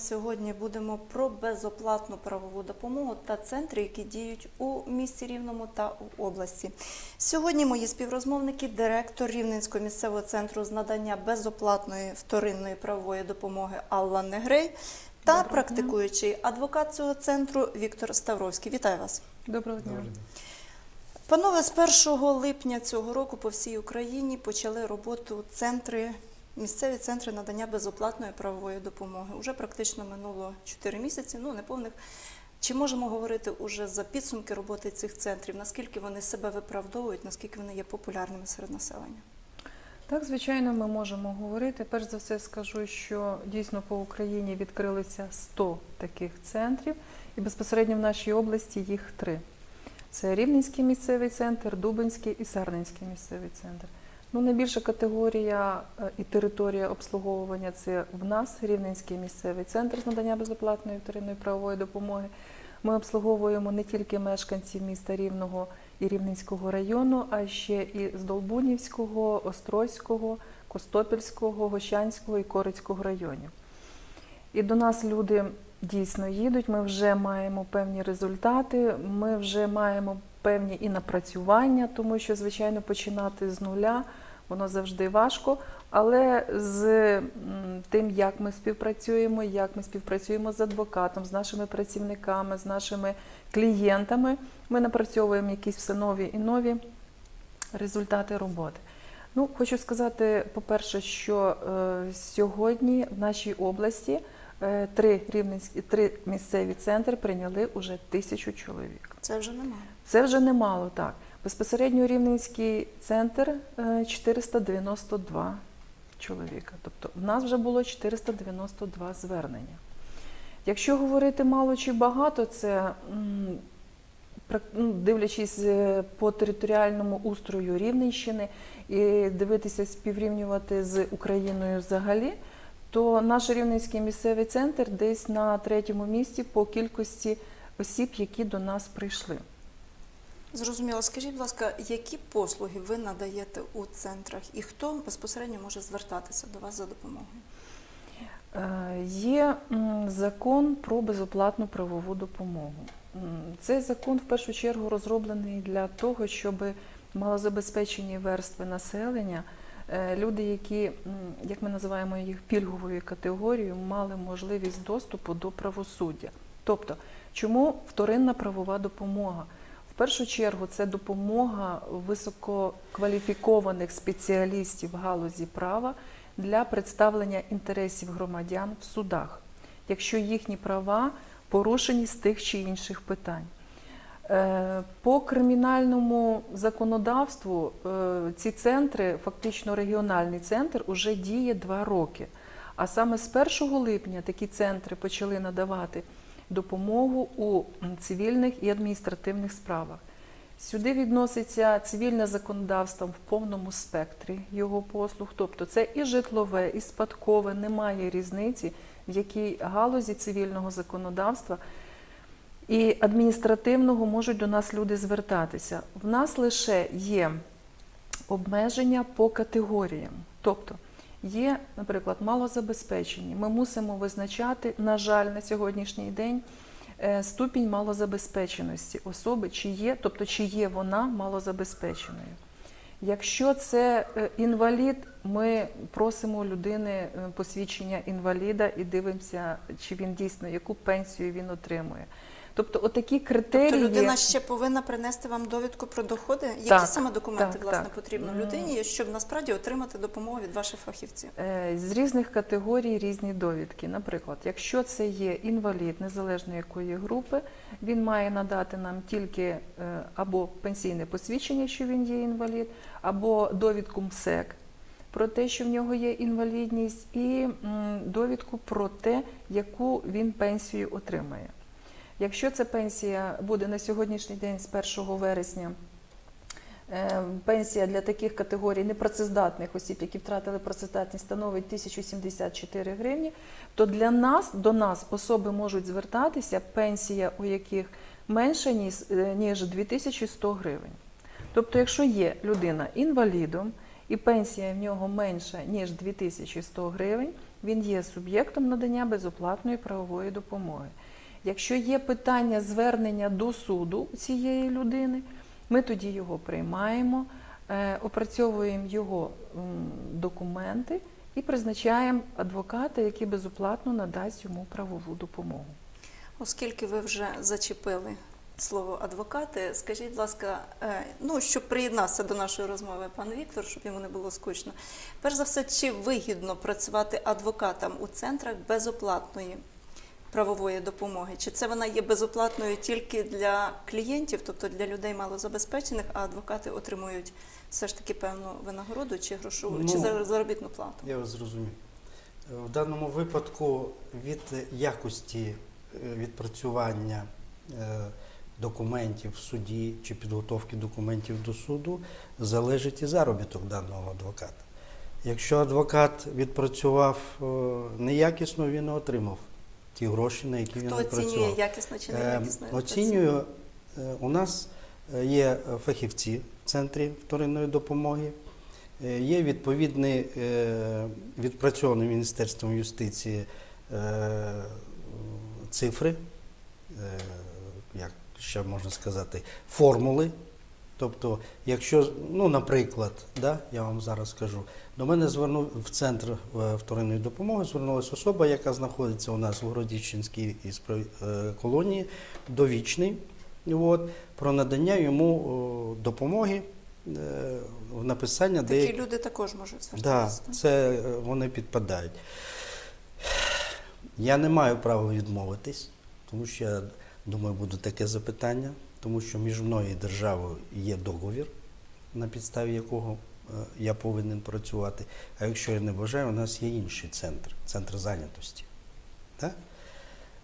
сьогодні будемо про безоплатну правову допомогу та центри, які діють у місті Рівному та у області. Сьогодні мої співрозмовники, директор Рівненського місцевого центру з надання безоплатної вторинної правової допомоги Алла Негрей та практикуючий адвокат цього центру Віктор Ставровський. Вітаю вас. Доброго дня. Панове, з 1 липня цього року по всій Україні почали роботу центри, місцеві центри надання безоплатної правової допомоги. Уже практично минуло 4 місяці, ну неповних. Чи можемо говорити уже за підсумки роботи цих центрів? Наскільки вони себе виправдовують, наскільки вони є популярними серед населення? Так, звичайно, ми можемо говорити. Перш за все скажу, що дійсно по Україні відкрилися 100 таких центрів, і безпосередньо в нашій області їх три. Це Рівненський місцевий центр, Дубинський і Сарненський місцевий центр. Ну, найбільша категорія е, і територія обслуговування це в нас Рівненський місцевий центр з надання безоплатної вторинної правової допомоги. Ми обслуговуємо не тільки мешканців міста Рівного і Рівненського району, а ще і з Долбунівського, Острозького, Костопільського, Гощанського і Корицького районів. І до нас люди дійсно їдуть. Ми вже маємо певні результати, ми вже маємо певні і напрацювання, тому що, звичайно, починати з нуля воно завжди важко. Але з тим, як ми співпрацюємо, як ми співпрацюємо з адвокатом, з нашими працівниками, з нашими клієнтами, ми напрацьовуємо якісь все нові і нові результати роботи. Ну, хочу сказати, по-перше, що е, сьогодні в нашій області е, три рівненські три місцеві центри прийняли уже тисячу чоловік. Це вже немає. Це вже немало так. Безпосередньо Рівненський центр е, 492 чоловіка. Тобто в нас вже було 492 звернення. Якщо говорити мало чи багато, це ну, дивлячись е, по територіальному устрою Рівненщини і дивитися, співрівнювати з Україною взагалі, то наш Рівненський місцевий центр десь на третьому місці по кількості осіб, які до нас прийшли. Зрозуміло. Скажіть, будь ласка, які послуги ви надаєте у центрах і хто безпосередньо може звертатися до вас за допомогою? Е, Є закон про безоплатну правову допомогу. Цей закон в першу чергу розроблений для того, щоб малозабезпечені верстви населення, е, люди, які, як ми називаємо їх пільговою категорією, мали можливість доступу до правосуддя. Тобто, чому вторинна правова допомога? Першу чергу це допомога висококваліфікованих спеціалістів галузі права для представлення інтересів громадян в судах, якщо їхні права порушені з тих чи інших питань. Е, По кримінальному законодавству е, ці центри, фактично регіональний центр, уже діє два роки. А саме з 1 липня такі центри почали надавати допомогу у цивільних і адміністративних справах. Сюди відноситься цивільне законодавство в повному спектрі його послуг, тобто це і житлове, і спадкове, немає різниці, в якій галузі цивільного законодавства і адміністративного можуть до нас люди звертатися. В нас лише є обмеження по категоріям. Тобто є, наприклад, малозабезпечені. Ми мусимо визначати, на жаль, на сьогоднішній день е, ступінь малозабезпеченості особи, чи є, тобто чи є вона малозабезпеченою. Якщо це е, інвалід, ми просимо людини е, посвідчення інваліда і дивимося, чи він дійсно яку пенсію він отримує. Тобто, отакі критерії. Тобто людина ще повинна принести вам довідку про доходи. Які Так, саме документи так, власне так. потрібно людині, щоб насправді отримати допомогу від ваших фахівців? Е, З різних категорій різні довідки. Наприклад, якщо це є інвалід незалежно якої групи, він має надати нам тільки е, або пенсійне посвідчення, що він є інвалід, або довідку МСЕК про те, що в нього є інвалідність, і довідку про те, яку він пенсію отримає. Якщо ця пенсія буде на сьогоднішній день з 1 вересня Е, Пенсія для таких категорій непрацездатних осіб, які втратили працездатність, становить 1074 гривні, то для нас, до нас особи можуть звертатися, пенсія у яких менша, е, ніж 2100 гривень. Тобто, якщо є людина інвалідом і пенсія в нього менша, ніж 2100 гривень, він є суб'єктом надання безоплатної правової допомоги. Якщо є питання звернення до суду цієї людини, ми тоді його приймаємо, е, опрацьовуємо його документи і призначаємо адвоката, який безоплатно надасть йому правову допомогу. Оскільки ви вже зачепили слово адвокати, скажіть, будь ласка, е, ну щоб приєднався до нашої розмови пан Віктор, щоб йому не було скучно. Перш за все, чи вигідно працювати адвокатам у центрах безоплатної правової допомоги? Чи це вона є безоплатною тільки для клієнтів, тобто для людей малозабезпечених, а адвокати отримують все ж таки певну винагороду чи грошову, чи Ну, зар- заробітну плату? Я вас зрозумів. В даному випадку від якості е, відпрацювання е, документів в суді чи підготовки документів до суду залежить і заробіток даного адвоката. Якщо адвокат відпрацював е, неякісно, він не отримав ті гроші, на які він Хто оцінює якісно чи Е, неякісно? Оцінюю, е, у нас е, є фахівці в центрі вторинної допомоги. Е, Є відповідний е, відпрацьований Міністерством юстиції е, цифри, е, як ще можна сказати, формули. Тобто, якщо, ну, наприклад, да, я вам зараз скажу, до мене звернув в центр е, вторинної допомоги, звернулася особа, яка знаходиться у нас в Городічинській із е, колонії, довічний, от, про надання йому допомоги е, в написання Такі люди також можуть Да, звертатися. так? це вони підпадають. Я не маю права відмовитись, тому що я думаю, буде таке запитання, тому що між мною і державою є договір, на підставі якого е, я повинен працювати. А якщо я не бажаю, у нас є інший центр, центр зайнятості. Так?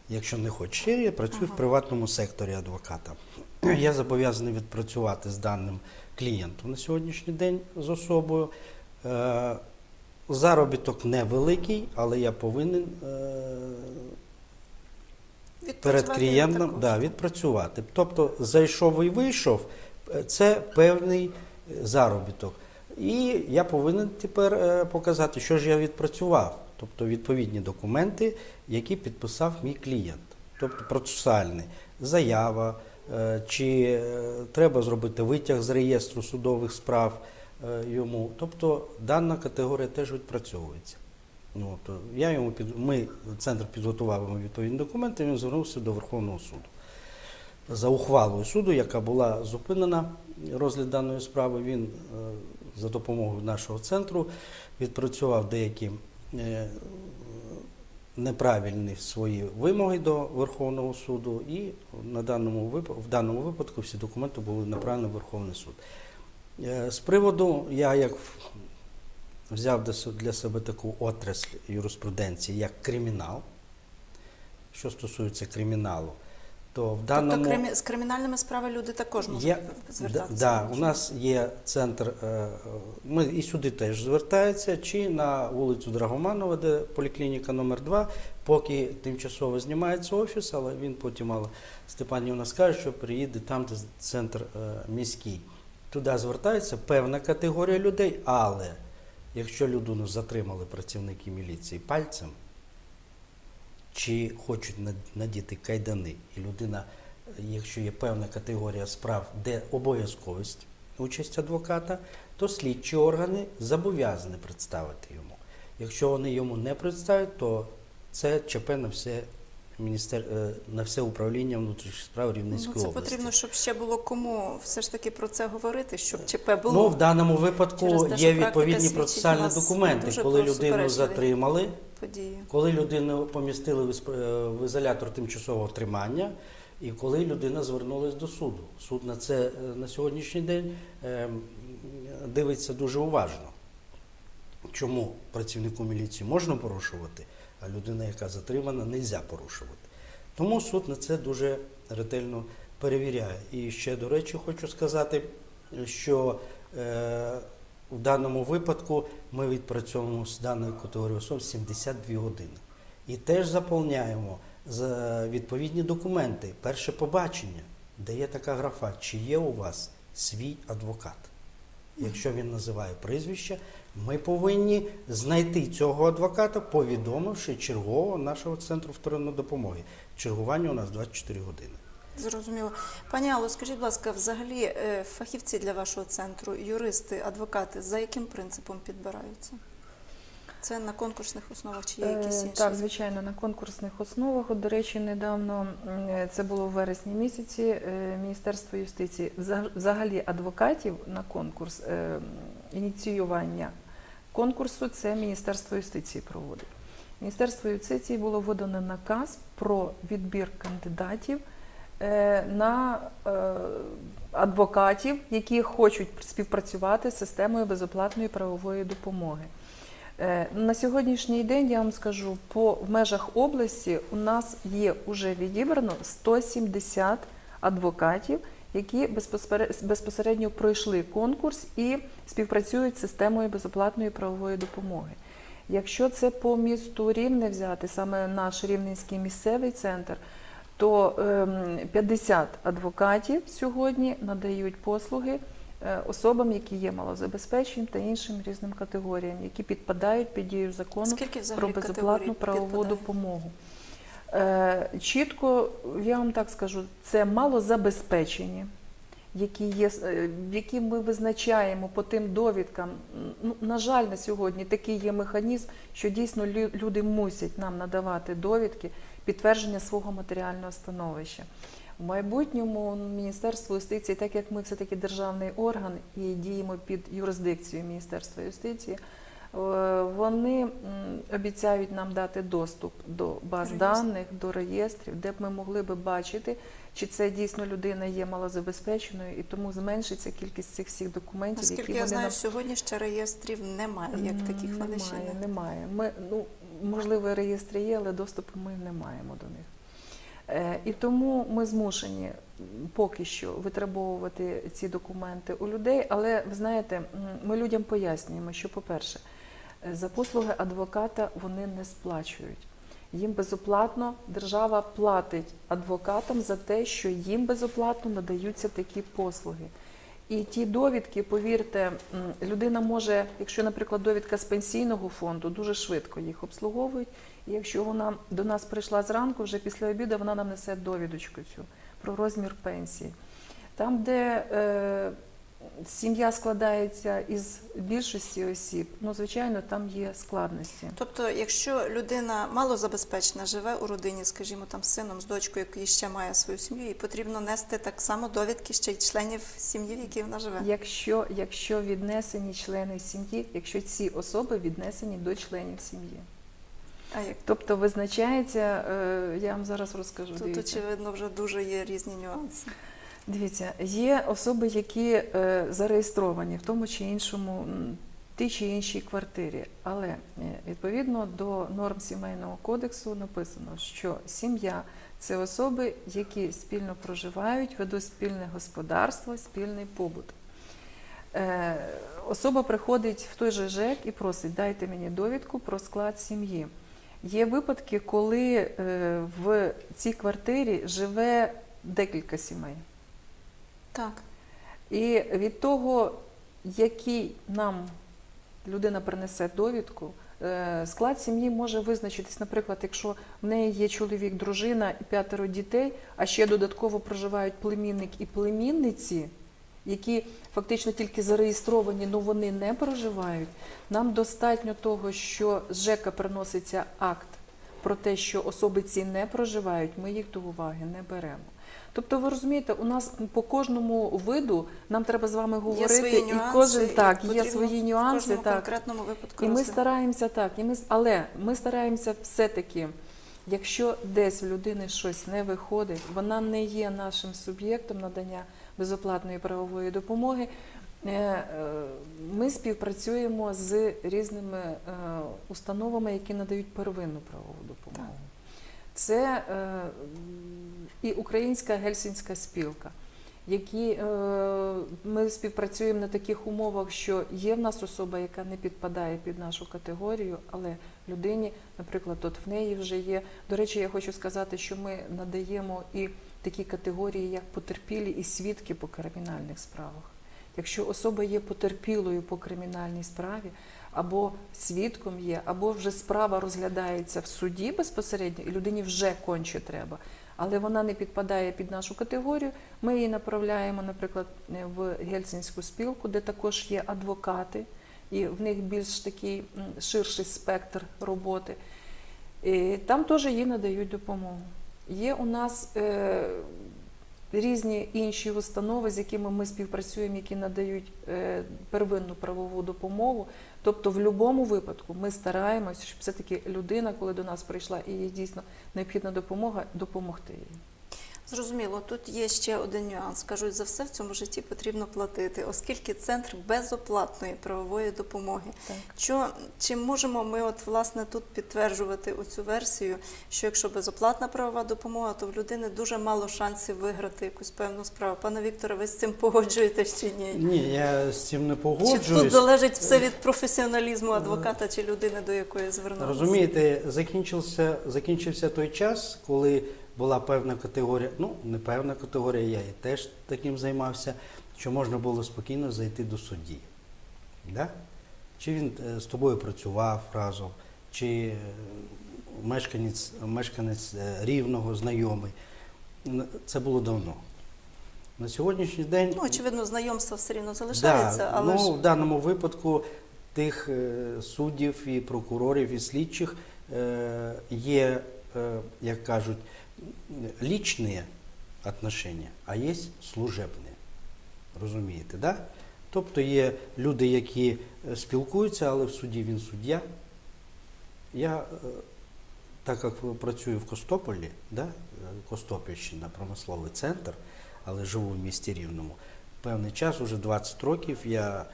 Якщо не хочеш, я працюю Ага. в приватному секторі адвоката. Я зобов'язаний відпрацювати з даним клієнтом на сьогоднішній день з особою. Е, Заробіток невеликий, але я повинен е, перед клієнтом да, відпрацювати. Тобто зайшов і вийшов, е, це певний е, заробіток. І я повинен тепер е, показати, що ж я відпрацював. Тобто відповідні документи, які підписав мій клієнт. Тобто процесуальний, заява, чи треба зробити витяг з реєстру судових справ йому. Тобто дана категорія теж відпрацьовується. Ну, то я йому під ми центр підготував йому відповідні документи. Він звернувся до Верховного суду за ухвалою суду, яка була зупинена розгляд даної справи. Він е, за допомогою нашого центру відпрацював деякі е, неправильні свої вимоги до Верховного суду, і на даному в даному випадку всі документи були направлені в Верховний суд. Е, З приводу, я як взяв для себе таку отрасль юриспруденції, як кримінал. Що стосується криміналу, то в даному Тобто кримі- з кримінальними справами люди також можуть є, звертатися. да, у нас є центр, е, ми і сюди теж звертаються, чи на вулицю Драгоманова, де поліклініка номер 2 поки тимчасово знімається офіс, але він потім, але Степанівна скаже, що приїде там, де центр е, міський. Туди звертається певна категорія людей, але якщо людину затримали працівники міліції пальцем, чи хочуть над- надіти кайдани, і людина, якщо є певна категорія справ, де обов'язковість участь адвоката, то слідчі органи зобов'язані представити йому. Якщо вони йому не представлять, то це ЧП на все міністер... е, на все управління внутрішніх справ Ну, це області. потрібно, щоб ще було кому все ж таки про це говорити, щоб ЧП було. Ну, в даному випадку те, є відповідні процесуальні документи, коли людину затримали. події. Коли людину помістили в е, в ізолятор тимчасового тримання, і коли людина звернулася до суду. Суд на це е, на сьогоднішній день дивиться дуже уважно. Чому працівнику міліції можна порушувати, а людина, яка затримана, не можна порушувати. Тому суд на це дуже ретельно перевіряє. І ще, до речі, хочу сказати, що е, в даному випадку ми відпрацьовуємо з даною категорією особ 72 години. І теж заповняємо за відповідні документи, перше побачення, де є така графа, чи є у вас свій адвокат. Якщо він називає прізвище, ми повинні знайти цього адвоката, повідомивши чергового нашого центру вторинної допомоги. Чергування у нас 24 години. Зрозуміло. Пані Алло, скажіть, будь ласка, взагалі е, фахівці для вашого центру, юристи, адвокати, за яким принципом підбираються? Це на конкурсних основах чи є якісь Е, інші? Так, звичайно, на конкурсних основах. От, до речі, недавно е, це було в вересні місяці. е, Міністерство юстиції взаг- взагалі адвокатів на конкурс ініціювання конкурсу. Це Міністерство юстиції проводить. Міністерство юстиції було видано наказ про відбір кандидатів на адвокатів, які хочуть співпрацювати з системою безоплатної правової допомоги. Е, На сьогоднішній день я вам скажу, по межах області у нас є вже відібрано 170 адвокатів, які безпосере- безпосередньо пройшли конкурс і співпрацюють з системою безоплатної правової допомоги. Якщо це по місту Рівне взяти, саме наш Рівненський місцевий центр, то ем, 50 адвокатів сьогодні надають послуги особам, які є малозабезпеченим та іншим різним категоріям, які підпадають під дію закону Скільки про безоплатну правову підпадає? допомогу. Е, Чітко, я вам так скажу, це малозабезпечені, які є, е, які ми визначаємо по тим довідкам. Ну, на жаль, на сьогодні такий є механізм, що дійсно люди мусять нам надавати довідки підтвердження свого матеріального становища. В майбутньому Міністерство юстиції, так як ми все-таки державний орган і діємо під юрисдикцією Міністерства юстиції, е, вони обіцяють нам дати доступ до баз Реєстрів. даних, до реєстрів, де б ми могли би бачити, чи це дійсно людина є малозабезпеченою, і тому зменшиться кількість цих всіх документів, Наскільки які я вони знаю, нам сьогодні ще реєстрів немає, як таких вони ще немає, не. немає. Ми, ну, можливо, реєстри є, але доступу ми не маємо до них. Е, І тому ми змушені поки що витребовувати ці документи у людей. Але ви знаєте, ми людям пояснюємо, що, по-перше, е, за послуги адвоката вони не сплачують. Їм безоплатно держава платить адвокатам за те, що їм безоплатно надаються такі послуги. І ті довідки, повірте, людина може, якщо, наприклад, довідка з пенсійного фонду, дуже швидко їх обслуговують. І якщо вона до нас прийшла зранку, вже після обіду вона нам несе довідочку цю про розмір пенсії. Там, де е, сім'я складається із більшості осіб, ну звичайно, там є складності. Тобто, якщо людина малозабезпечена, живе у родині, скажімо, там з сином, з дочкою, який ще має свою сім'ю, і потрібно нести так само довідки ще й членів сім'ї, в якій вона живе. Якщо, якщо віднесені члени сім'ї, якщо ці особи віднесені до членів сім'ї. А як Тобто визначається, е, я вам зараз розкажу. тут, дивіться. очевидно, вже дуже є різні нюанси. Дивіться, є особи, які е, зареєстровані в тому чи іншому, тій чи іншій квартирі, але е, відповідно до норм сімейного кодексу написано, що сім'я це особи, які спільно проживають, ведуть спільне господарство, спільний побут. Е, Особа приходить в той же ЖЕК і просить, дайте мені довідку про склад сім'ї. Є випадки, коли в цій квартирі живе декілька сімей. Так. І від того, який нам людина принесе довідку, е, склад сім'ї може визначитись, наприклад, якщо в неї є чоловік, дружина і п'ятеро дітей, а ще додатково проживають племінник і племінниці, які фактично тільки зареєстровані, але вони не проживають. Нам достатньо того, що з ЖЕКа приноситься акт про те, що особи ці не проживають, ми їх до уваги не беремо. Тобто, ви розумієте, у нас по кожному виду нам треба з вами говорити, є свої і нюанси, кожен так є свої нюанси. кожному Так конкретному випадку і ми стараємося так, і ми але ми стараємося все-таки, якщо десь в людини щось не виходить, вона не є нашим суб'єктом надання безоплатної правової допомоги. е, е, Ми співпрацюємо з різними е, установами, які надають первинну правову допомогу. Це е, і Українська гельсінська спілка, які е, ми співпрацюємо на таких умовах, що є в нас особа, яка не підпадає під нашу категорію, але людині, наприклад, от в неї вже є. До речі, я хочу сказати, що ми надаємо і такі категорії, як потерпілі і свідки по кримінальних справах. Якщо особа є потерпілою по кримінальній справі, або свідком є, або вже справа розглядається в суді безпосередньо, і людині вже конче треба, але вона не підпадає під нашу категорію, ми її направляємо, наприклад, в Гельсінську спілку, де також є адвокати, і в них більш такий ширший спектр роботи. І там теж їй надають допомогу. Є у нас е, різні інші установи, з якими ми співпрацюємо, які надають е, первинну правову допомогу. Тобто, в будь-якому випадку ми стараємося, щоб все-таки людина, коли до нас прийшла і їй дійсно необхідна допомога, допомогти їй. Зрозуміло, тут є ще один нюанс. Кажуть, за все в цьому житті потрібно платити, оскільки центр безоплатної правової допомоги. Так. Що чи можемо ми от власне тут підтверджувати оцю версію, що якщо безоплатна правова допомога, то в людини дуже мало шансів виграти якусь певну справу. Пане Вікторе, ви з цим погоджуєтесь чи ні? Ні, я з цим не Чи тут залежить все від професіоналізму адвоката чи людини, до якої звернулися? Розумієте, закінчився, закінчився той час, коли була певна категорія, ну не певна категорія, я і теж таким займався, що можна було спокійно зайти до судді. Да? Чи він е, з тобою працював разом, чи е, мешканець, мешканець е, рівного, знайомий. Це було давно. На сьогоднішній день Ну, очевидно, знайомство все рівно залишається, Да, але ну, ж в даному випадку тих суддів і прокурорів і слідчих є, як кажуть, лічні отношення, а є служебні. Розумієте, да? Тобто є люди, які е, спілкуються, але в суді він суддя. Я, е, так як працюю в Костополі, да? е, Костопільщина, промисловий центр, але живу в місті Рівному. Певний час, уже 20 років, я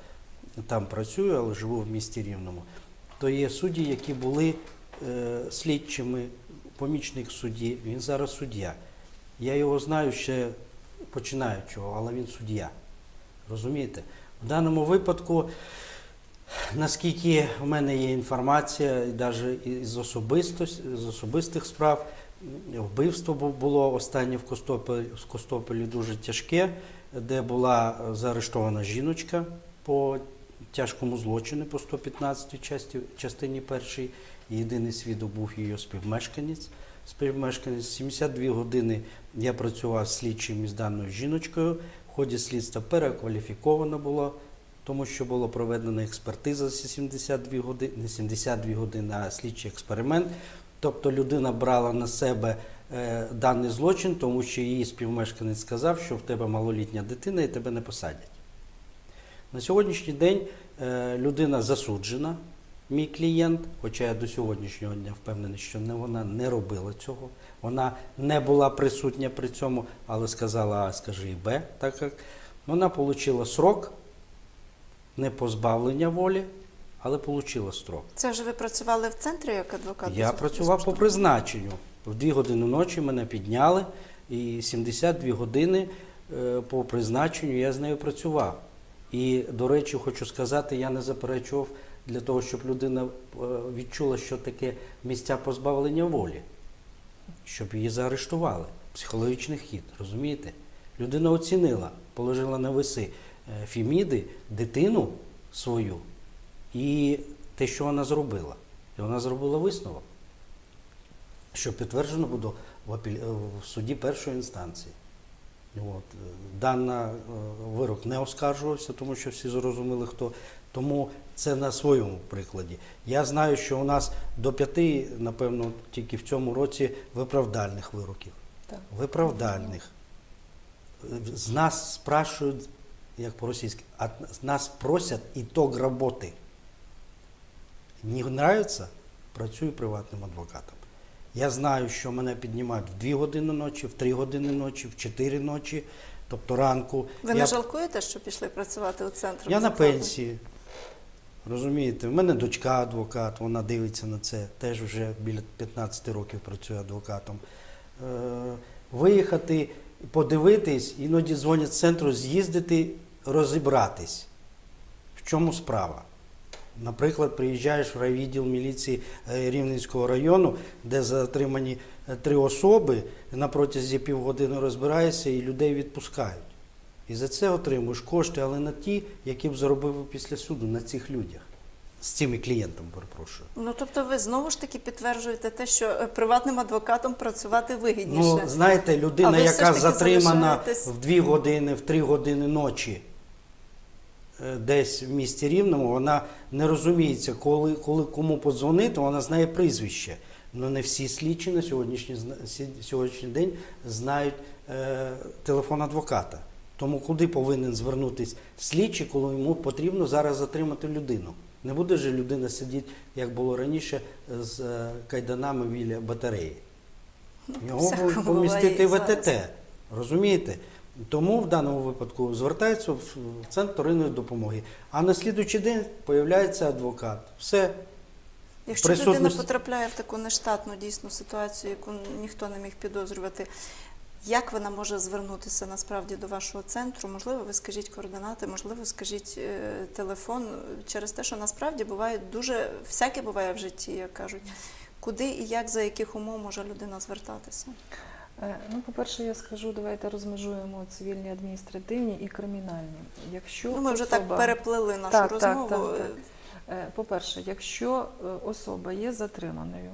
там працюю, але живу в місті Рівному. То є судді, які були е, слідчими, помічник судді, він зараз суддя. Я його знаю ще починаючого, але він суддя. Розумієте? В даному випадку, наскільки в мене є інформація, навіть особистос- з особистих справ, вбивство було останнє в Костополі, в Костополі дуже тяжке, де була заарештована жіночка по тяжкому злочину по 115 часті, частині першій. Єдиний свідок був її співмешканець. Співмешканець 72 години я працював слідчим із даною жіночкою. В ході слідства перекваліфіковано було, тому що було проведена експертиза за 72 години, не 72 години, а слідчий експеримент. Тобто людина брала на себе е, даний злочин, тому що її співмешканець сказав, що в тебе малолітня дитина і тебе не посадять. На сьогоднішній день е, людина засуджена, мій клієнт, хоча я до сьогоднішнього дня впевнений, що не, вона не робила цього. Вона не була присутня при цьому, але сказала А, скажи і Б, так як вона отримала срок, не позбавлення волі, але отримала строк. це вже ви працювали в центрі як адвокат? Я працював по призначенню. В 2 години ночі мене підняли, і 72 години е, по призначенню я з нею працював. І, до речі, хочу сказати, я не заперечував для того, щоб людина е, відчула, що таке місця позбавлення волі, щоб її заарештували. Психологічний хід, розумієте? Людина оцінила, положила на веси е, Фіміди, дитину свою і те, що вона зробила. І вона зробила висновок, що підтверджено буде в, в суді першої інстанції. От. е, Дана е, вирок не оскаржувався, тому що всі зрозуміли, хто. Тому це на своєму прикладі. Я знаю, що у нас до п'яти, напевно, тільки в цьому році виправдальних вироків. Так. Виправдальних. З нас спрашують, як по-російськи, а з нас просять ітог роботи. Не нравится, працюю приватним адвокатом. Я знаю, що мене піднімають в 2 години ночі, в 3 години ночі, в 4 ночі, тобто ранку. Ви я, не жалкуєте, що пішли працювати у центр? я на пенсії. Розумієте, в мене дочка адвокат, вона дивиться на це, теж вже біля 15 років працює адвокатом. Е, виїхати, подивитись, іноді дзвонять з центру, з'їздити, розібратись. В чому справа? Наприклад, приїжджаєш в райвідділ міліції е, Рівненського району, де затримані е, три особи, на протязі півгодини розбираєшся і людей відпускають. І за це отримуєш кошти, але на ті, які б заробив після суду на цих людях. З цими клієнтами, перепрошую. Ну тобто ви знову ж таки підтверджуєте те, що е, приватним адвокатом працювати вигідніше. Ну, знаєте, людина, яка затримана залишаєтесь- в 2 години, в 3 години ночі е, десь в місті Рівному, вона не розуміється, коли, коли кому подзвонити, вона знає прізвище. Ну не всі слідчі на сьогоднішній, сьогоднішній день знають е, телефон адвоката. Тому куди повинен звернутися слідчий, коли йому потрібно зараз затримати людину? Не буде же людина сидіти, як було раніше, з е, кайданами біля батареї. Його будуть помістити в ВТТ. Розумієте? Тому в даному випадку звертаються в центр вторинної допомоги. А на слідуючий день з'являється адвокат. Все. Якщо людина потрапляє в таку нештатну дійсну ситуацію, яку ніхто не міг підозрювати, як вона може звернутися насправді до вашого центру? Можливо, ви скажіть координати, можливо, скажіть е, телефон через те, що насправді буває дуже всяке буває в житті, як кажуть. Куди і як за яких умов може людина звертатися? Е, Ну, по-перше, я скажу, давайте розмежуємо цивільні, адміністративні і кримінальні. Якщо Ну, ми вже так особа- переплели нашу Так, так, розмову. так, так. Е, По-перше, якщо особа є затриманою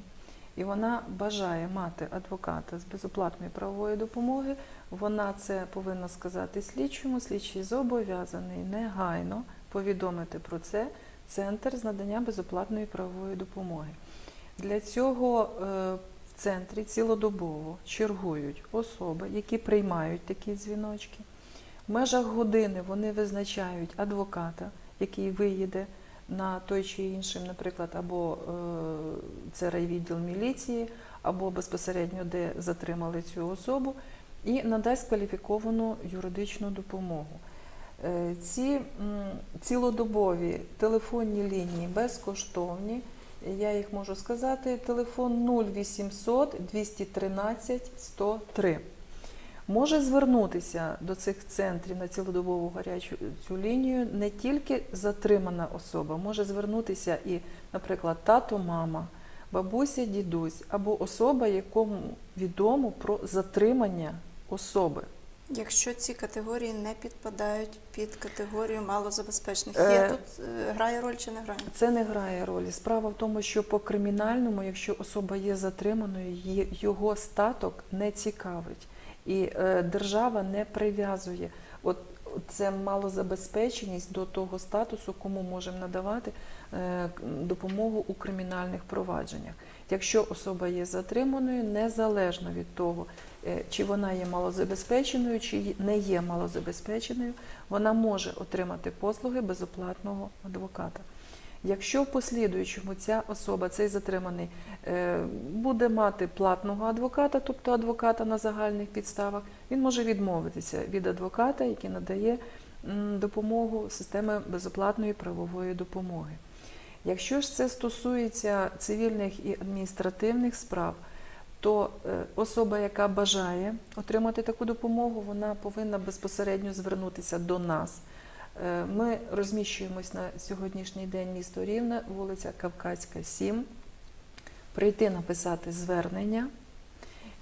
і вона бажає мати адвоката з безоплатної правової допомоги, вона це повинна сказати слідчому. Слідчий зобов'язаний негайно повідомити про це центр з надання безоплатної правової допомоги. Для цього е, в центрі цілодобово чергують особи, які приймають такі дзвіночки. В межах години вони визначають адвоката, який виїде на той чи інший, наприклад, або це райвідділ міліції, або безпосередньо де затримали цю особу, і надасть кваліфіковану юридичну допомогу. Е, Ці цілодобові телефонні лінії безкоштовні. Я їх можу сказати. Телефон 0800 213 103 може звернутися до цих центрів на цілодобову гарячу цю лінію не тільки затримана особа, може звернутися і, наприклад, тато, мама, бабуся, дідусь або особа, якому відомо про затримання особи. Якщо ці категорії не підпадають під категорію малозабезпечених, Е, є тут е, грає роль чи не грає? Це не грає ролі. Справа в тому, що по кримінальному, якщо особа є затриманою, його статок не цікавить, і е, держава не прив'язує. От це малозабезпеченість до того статусу, кому можемо надавати е, допомогу у кримінальних провадженнях. Якщо особа є затриманою, незалежно від того, е, чи вона є малозабезпеченою, чи не є малозабезпеченою, вона може отримати послуги безоплатного адвоката. Якщо в послідуючому ця особа, цей затриманий, е, буде мати платного адвоката, тобто адвоката на загальних підставах, він може відмовитися від адвоката, який надає допомогу системи безоплатної правової допомоги. Якщо ж це стосується цивільних і адміністративних справ, то е, особа, яка бажає отримати таку допомогу, вона повинна безпосередньо звернутися до нас. Е, Ми розміщуємось на сьогоднішній день місто Рівне, вулиця Кавказька, 7. Прийти написати звернення,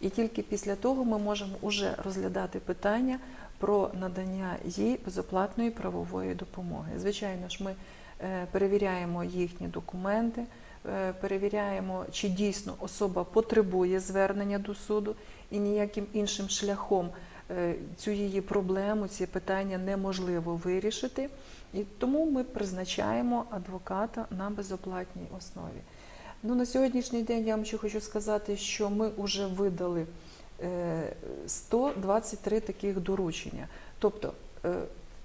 і тільки після того ми можемо уже розглядати питання про надання їй безоплатної правової допомоги. Звичайно ж, ми е, перевіряємо їхні документи, е, перевіряємо, чи дійсно особа потребує звернення до суду, і ніяким іншим шляхом цю її проблему, ці питання неможливо вирішити. І тому ми призначаємо адвоката на безоплатній основі. Ну, на сьогоднішній день я вам ще хочу сказати, що ми вже видали е, 123 таких доручення. Тобто е,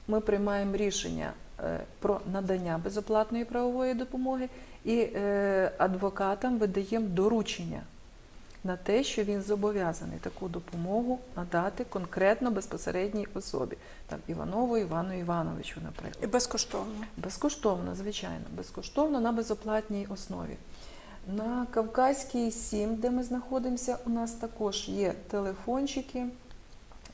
ми приймаємо рішення е, про надання безоплатної правової допомоги і е, адвокатам видаємо доручення на те, що він зобов'язаний таку допомогу надати конкретно безпосередній особі, там Іванову Івану Івановичу, наприклад. І безкоштовно. Безкоштовно, звичайно, безкоштовно на безоплатній основі. На Кавказькій 7, де ми знаходимося, у нас також є телефончики.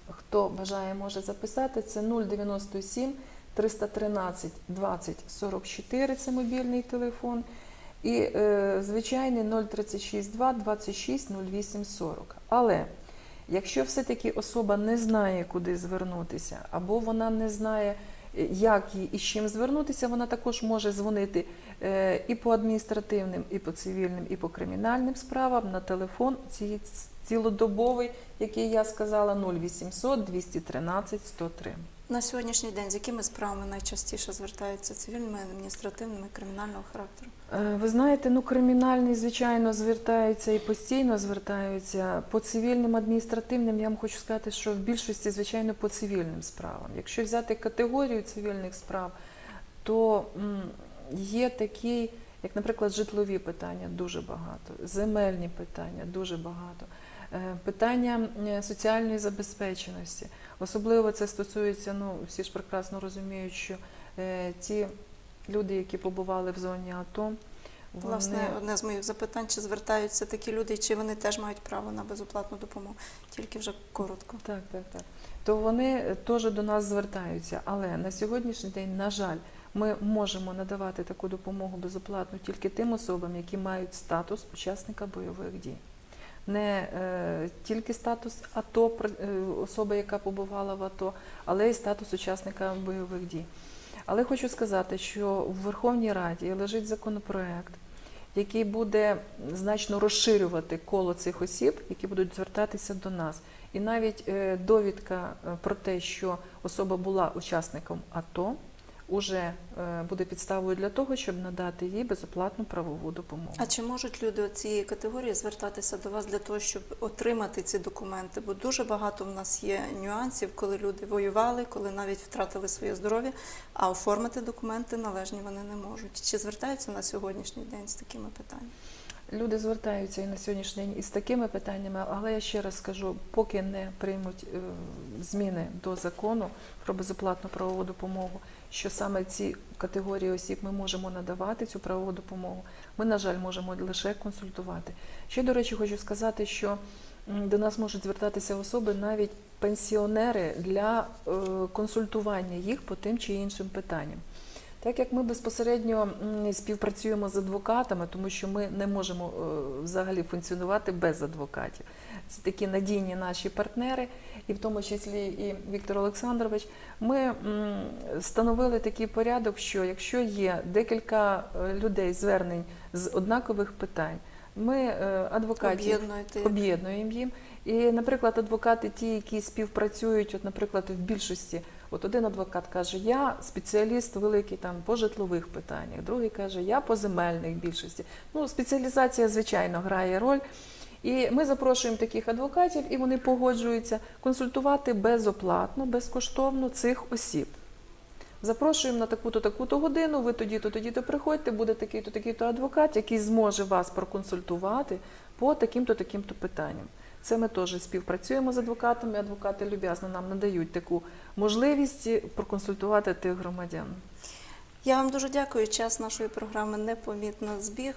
Хто бажає, може записати. Це 097 313 20 44, це мобільний телефон. І е, звичайний 0362 26 08 40. Але Якщо все-таки особа не знає, куди звернутися, або вона не знає, е, як їй і з чим звернутися, вона також може дзвонити е, і по адміністративним, і по цивільним, і по кримінальним справам на телефон ці- цілодобовий, який я сказала, 0800 213 103. На сьогоднішній день з якими справами найчастіше звертаються цивільними, адміністративними, кримінального характеру? Е, Ви знаєте, ну кримінальний, звичайно, звертаються і постійно звертаються. По цивільним адміністративним я вам хочу сказати, що в більшості, звичайно, по цивільним справам. Якщо взяти категорію цивільних справ, то є такі, як, наприклад, житлові питання дуже багато, земельні питання дуже багато. е, Питання е, соціальної забезпеченості, особливо це стосується, ну всі ж прекрасно розуміють, що е, ті люди, які побували в зоні АТО, вони Власне, одне з моїх запитань, чи звертаються такі люди, чи вони теж мають право на безоплатну допомогу? Тільки вже коротко. так, так, так. То вони теж до нас звертаються. Але на сьогоднішній день, на жаль, ми можемо надавати таку допомогу безоплатно тільки тим особам, які мають статус учасника бойових дій. Не е, тільки статус АТО, е, особа, яка побувала в АТО, але й статус учасника бойових дій. Але хочу сказати, що в Верховній Раді лежить законопроект, який буде значно розширювати коло цих осіб, які будуть звертатися до нас. І навіть е, довідка про те, що особа була учасником АТО, уже е, буде підставою для того, щоб надати їй безоплатну правову допомогу. А чи можуть люди цієї категорії звертатися до вас для того, щоб отримати ці документи? Бо дуже багато в нас є нюансів, коли люди воювали, коли навіть втратили своє здоров'я, а оформити документи належні вони не можуть. Чи звертаються на сьогоднішній день з такими питаннями? Люди звертаються і на сьогоднішній день із такими питаннями, але я ще раз скажу, поки не приймуть е, зміни до закону про безоплатну правову допомогу, що саме ці категорії осіб ми можемо надавати цю правову допомогу, ми, на жаль, можемо лише консультувати. Ще, до речі, хочу сказати, що до нас можуть звертатися особи, навіть пенсіонери, для е, консультування їх по тим чи іншим питанням. Так як ми безпосередньо співпрацюємо з адвокатами, тому що ми не можемо е, взагалі функціонувати без адвокатів. Це такі надійні наші партнери, і в тому числі і Віктор Олександрович. Ми встановили такий порядок, що якщо є декілька е, людей звернень з однакових питань, ми е, адвокатів об'єднуємо їм. І, наприклад, адвокати, ті, які співпрацюють, от, наприклад, в більшості, от один адвокат каже, я спеціаліст великий там по житлових питаннях, другий каже, я по земельних більшості. Ну, спеціалізація, звичайно, грає роль. І ми запрошуємо таких адвокатів, і вони погоджуються консультувати безоплатно, безкоштовно цих осіб. Запрошуємо на таку-то, таку-то годину, ви тоді-то, тоді-то приходьте, буде такий-то, такий-то адвокат, який зможе вас проконсультувати по таким-то, таким-то питанням. Це ми теж співпрацюємо з адвокатами. Адвокати люб'язно нам надають таку можливість проконсультувати тих громадян. Я вам дуже дякую. Час нашої програми непомітно збіг.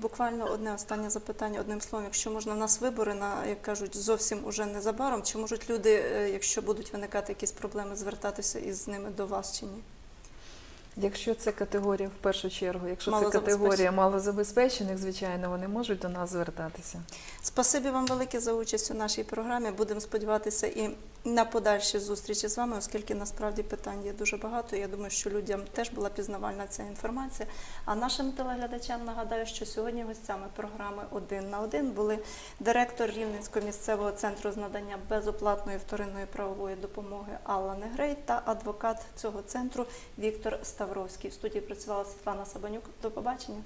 Буквально одне останнє запитання одним словом. Якщо можна нас вибори на як кажуть, зовсім уже незабаром. Чи можуть люди, е, якщо будуть виникати якісь проблеми, звертатися із ними до вас чи ні? Якщо це категорія в першу чергу, якщо це категорія малозабезпечених, звичайно, вони можуть до нас звертатися. Спасибі вам велике за участь у нашій програмі. Будемо сподіватися і на подальші зустрічі з вами, оскільки насправді питань є дуже багато. Я думаю, що людям теж була пізнавальна ця інформація. А нашим телеглядачам нагадаю, що сьогодні гостями програми Один на один були директор Рівненського місцевого центру з надання безоплатної вторинної правової допомоги Алла Негрей та адвокат цього центру Віктор Ставровський. В студії працювала Світлана Сабанюк. До побачення.